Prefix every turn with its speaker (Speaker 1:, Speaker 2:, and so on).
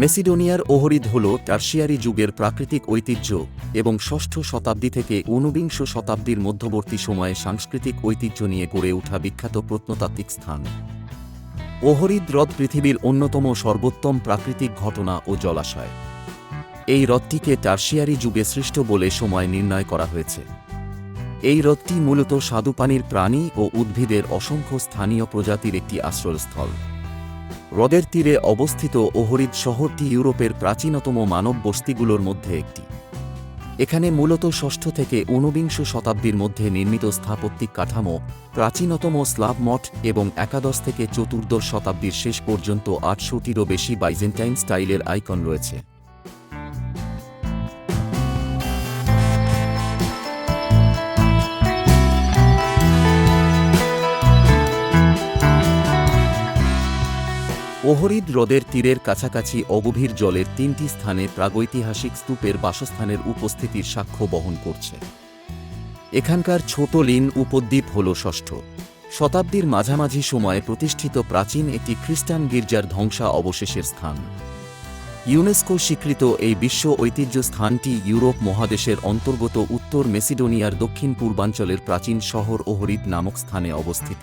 Speaker 1: মেসিডোনিয়ার ওহরিদ হল টার্সিয়ারি যুগের প্রাকৃতিক ঐতিহ্য এবং ষষ্ঠ শতাব্দী থেকে ঊনবিংশ শতাব্দীর মধ্যবর্তী সময়ে সাংস্কৃতিক ঐতিহ্য নিয়ে গড়ে ওঠা বিখ্যাত প্রত্নতাত্ত্বিক স্থান। ওহরিদ হ্রদ পৃথিবীর অন্যতম সর্বোত্তম প্রাকৃতিক ঘটনা ও জলাশয়। এই হ্রদটিকে টার্সিয়ারি যুগে সৃষ্ট বলে সময় নির্ণয় করা হয়েছে। এই হ্রদটি মূলত স্বাদুপানির প্রাণী ও উদ্ভিদের অসংখ্য স্থানীয় প্রজাতির একটি আশ্রয়স্থল। হ্রদের তীরে অবস্থিত ওহরিদ শহরটি ইউরোপের প্রাচীনতম মানব বস্তিগুলোর মধ্যে একটি। এখানে মূলত ষষ্ঠ থেকে ঊনবিংশ শতাব্দীর মধ্যে নির্মিত স্থাপত্যিক কাঠামো, প্রাচীনতম স্লাব মঠ এবং একাদশ থেকে চতুর্দশ শতাব্দীর শেষ পর্যন্ত আটশোটিরও বেশি বাইজেন্টাইন স্টাইলের আইকন রয়েছে। ওহরিদ হ্রদের তীরের কাছাকাছি অগভীর জলের তিনটি স্থানে প্রাগৈতিহাসিক স্তূপের বাসস্থানের উপস্থিতির সাক্ষ্য বহন করছে। এখানকার ছোট লিন উপদ্বীপ হল ষষ্ঠ। শতাব্দীর মাঝামাঝি সময়ে প্রতিষ্ঠিত প্রাচীন একটি খ্রিস্টান গির্জার ধ্বংসা অবশেষের স্থান। ইউনেস্কো স্বীকৃত এই বিশ্ব ঐতিহ্য স্থানটি ইউরোপ মহাদেশের অন্তর্গত উত্তর মেসিডোনিয়ার দক্ষিণ পূর্বাঞ্চলের প্রাচীন শহর ওহরিদ নামক স্থানে অবস্থিত।